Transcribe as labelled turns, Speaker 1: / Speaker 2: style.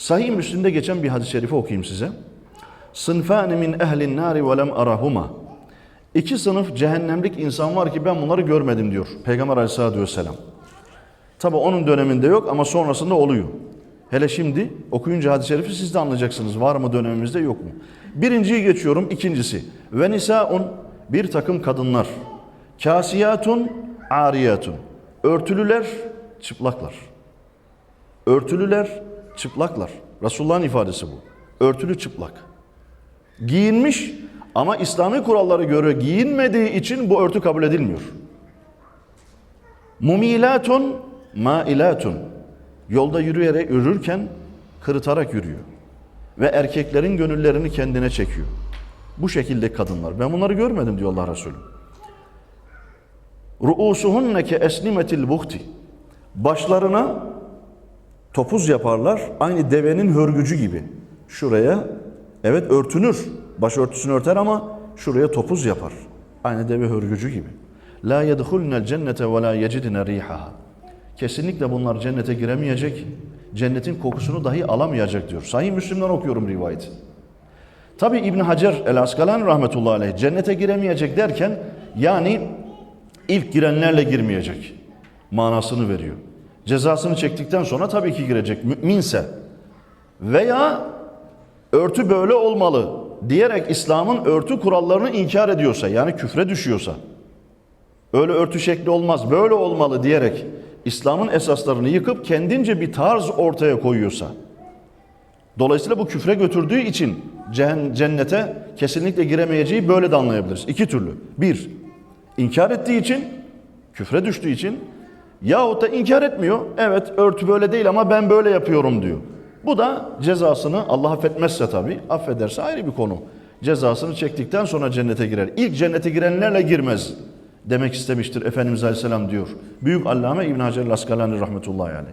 Speaker 1: Sahih Müslim'de geçen bir hadis-i şerifi okuyayım size. Sınfani min ehlin nari ve lem arahuma. İki sınıf cehennemlik insan var ki ben bunları görmedim diyor Peygamber aleyhissalatü vesselam. Tabi onun döneminde yok ama sonrasında oluyor. Hele şimdi okuyunca hadis-i şerifi siz de anlayacaksınız. Var mı dönemimizde yok mu? Birinciyi geçiyorum. ikincisi. Ve nisaun bir takım kadınlar. Kasiyatun ariyatun. Örtülüler, çıplaklar. Örtülüler, çıplaklar. Resulullah'ın ifadesi bu. Örtülü çıplak. Giyinmiş ama İslami kurallara göre giyinmediği için bu örtü kabul edilmiyor. Mumilatun mailatun. Yolda yürüyerek yürürken kırıtarak yürüyor. Ve erkeklerin gönüllerini kendine çekiyor. Bu şekilde kadınlar. Ben bunları görmedim diyor Allah Resulü. Ruusuhunne ke esnimetil buhti. Başlarına topuz yaparlar. Aynı devenin hörgücü gibi. Şuraya evet örtünür. Başörtüsünü örter ama şuraya topuz yapar. Aynı deve hörgücü gibi. La yedhulnel cennete ve la yecidne rihaha. Kesinlikle bunlar cennete giremeyecek. Cennetin kokusunu dahi alamayacak diyor. Sahih Müslim'den okuyorum rivayeti. Tabi İbn Hacer el Askalani rahmetullahi aleyh cennete giremeyecek derken yani ilk girenlerle girmeyecek manasını veriyor. Cezasını çektikten sonra tabii ki girecek müminse veya örtü böyle olmalı diyerek İslam'ın örtü kurallarını inkar ediyorsa yani küfre düşüyorsa öyle örtü şekli olmaz böyle olmalı diyerek İslam'ın esaslarını yıkıp kendince bir tarz ortaya koyuyorsa Dolayısıyla bu küfre götürdüğü için cennete kesinlikle giremeyeceği böyle de anlayabiliriz. İki türlü. Bir, inkar ettiği için, küfre düştüğü için yahut da inkar etmiyor. Evet örtü böyle değil ama ben böyle yapıyorum diyor. Bu da cezasını Allah affetmezse tabii, affederse ayrı bir konu. Cezasını çektikten sonra cennete girer. İlk cennete girenlerle girmez demek istemiştir Efendimiz Aleyhisselam diyor. Büyük Allame İbn Hacer Laskalani rahmetullahi aleyh.